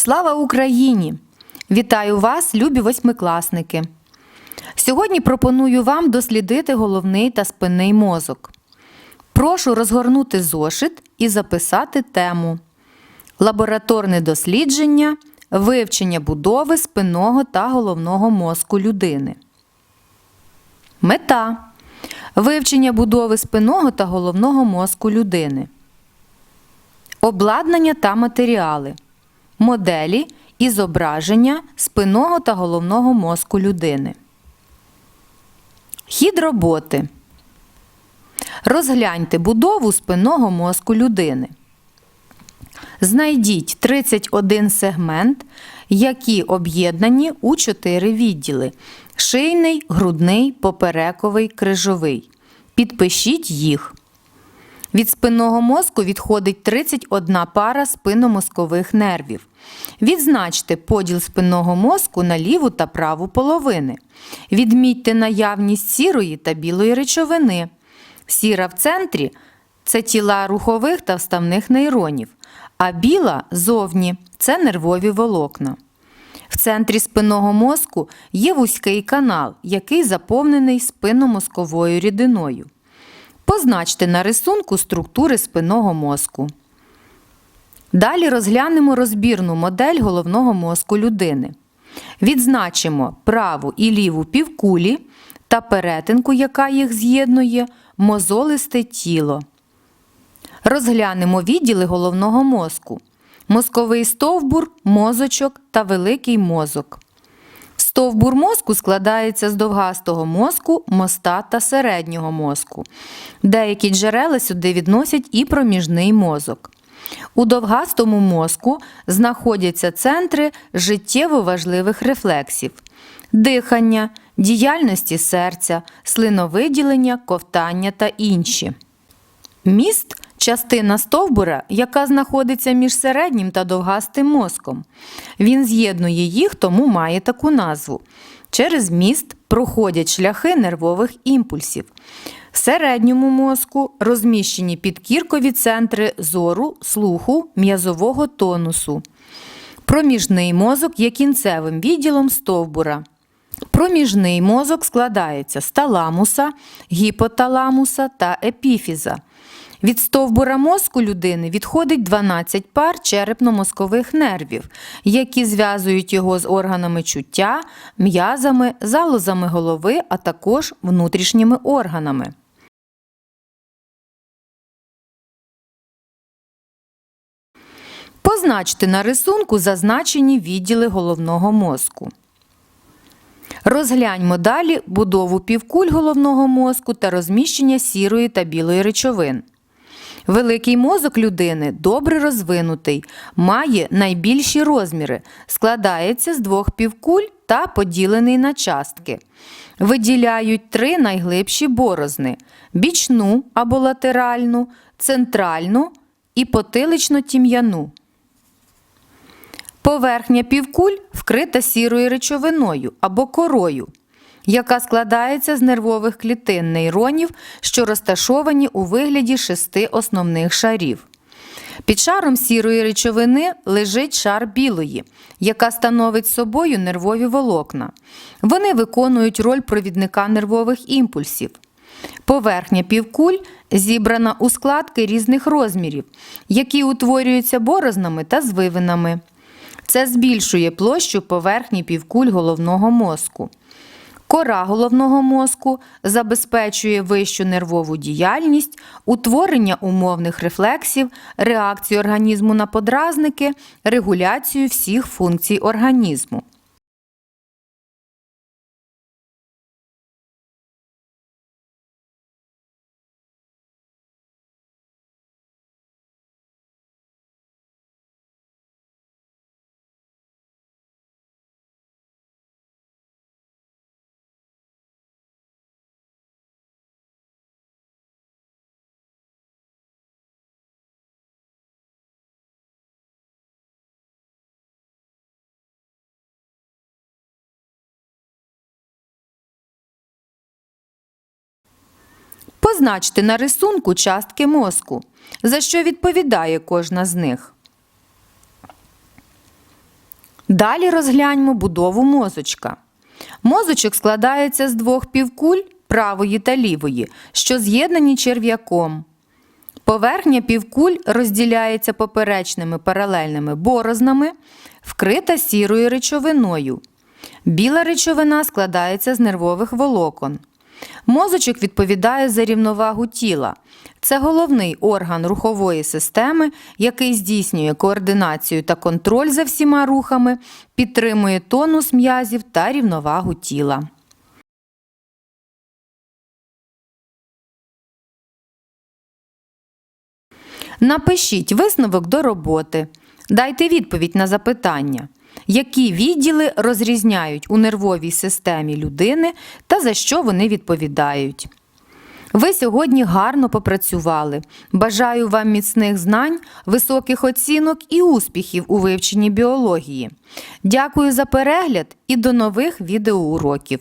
Слава Україні! Вітаю вас, любі восьмикласники! Сьогодні пропоную вам дослідити головний та спинний мозок. Прошу розгорнути зошит і записати тему Лабораторне дослідження, вивчення будови спинного та головного мозку людини. Мета вивчення будови спинного та головного мозку людини. Обладнання та матеріали. Моделі і зображення спинного та головного мозку людини. Хід роботи. Розгляньте будову спинного мозку людини. Знайдіть 31 сегмент, які об'єднані у 4 відділи: шийний, грудний, поперековий, крижовий. Підпишіть їх. Від спинного мозку відходить 31 пара спинномозкових нервів. Відзначте поділ спинного мозку на ліву та праву половини. Відмітьте наявність сірої та білої речовини. Сіра в центрі це тіла рухових та вставних нейронів, а біла зовні це нервові волокна. В центрі спинного мозку є вузький канал, який заповнений спинномозковою рідиною. Позначте на рисунку структури спинного мозку. Далі розглянемо розбірну модель головного мозку людини. Відзначимо праву і ліву півкулі та перетинку, яка їх з'єднує, мозолисте тіло. Розглянемо відділи головного мозку: мозковий стовбур, мозочок та великий мозок. Стовбур мозку складається з довгастого мозку, моста та середнього мозку. Деякі джерела сюди відносять і проміжний мозок. У довгастому мозку знаходяться центри життєво важливих рефлексів: дихання, діяльності серця, слиновиділення, ковтання та інші. Міст частина стовбура, яка знаходиться між середнім та довгастим мозком. Він з'єднує їх, тому має таку назву. Через міст проходять шляхи нервових імпульсів. В середньому мозку розміщені підкіркові центри зору, слуху, м'язового тонусу. Проміжний мозок є кінцевим відділом стовбура. Проміжний мозок складається з таламуса, гіпоталамуса та епіфіза. Від стовбура мозку людини відходить 12 пар черепно-мозкових нервів, які зв'язують його з органами чуття, м'язами, залозами голови, а також внутрішніми органами. Позначте на рисунку зазначені відділи головного мозку. Розгляньмо далі будову півкуль головного мозку та розміщення сірої та білої речовин. Великий мозок людини добре розвинутий, має найбільші розміри, складається з двох півкуль та поділений на частки. Виділяють три найглибші борозни: бічну або латеральну, центральну і потилично-тім'яну. Поверхня півкуль вкрита сірою речовиною або корою, яка складається з нервових клітин нейронів, що розташовані у вигляді шести основних шарів. Під шаром сірої речовини лежить шар білої, яка становить собою нервові волокна. Вони виконують роль провідника нервових імпульсів. Поверхня півкуль зібрана у складки різних розмірів, які утворюються борознами та звивинами. Це збільшує площу поверхні півкуль головного мозку. Кора головного мозку забезпечує вищу нервову діяльність, утворення умовних рефлексів, реакцію організму на подразники, регуляцію всіх функцій організму. Позначте на рисунку частки мозку, за що відповідає кожна з них. Далі розгляньмо будову мозочка. Мозочок складається з двох півкуль правої та лівої, що з'єднані черв'яком. Поверхня півкуль розділяється поперечними паралельними борознами, вкрита сірою речовиною. Біла речовина складається з нервових волокон. Мозочок відповідає за рівновагу тіла. Це головний орган рухової системи, який здійснює координацію та контроль за всіма рухами, підтримує тонус м'язів та рівновагу тіла. Напишіть висновок до роботи. Дайте відповідь на запитання, які відділи розрізняють у нервовій системі людини та за що вони відповідають. Ви сьогодні гарно попрацювали. Бажаю вам міцних знань, високих оцінок і успіхів у вивченні біології. Дякую за перегляд і до нових відеоуроків.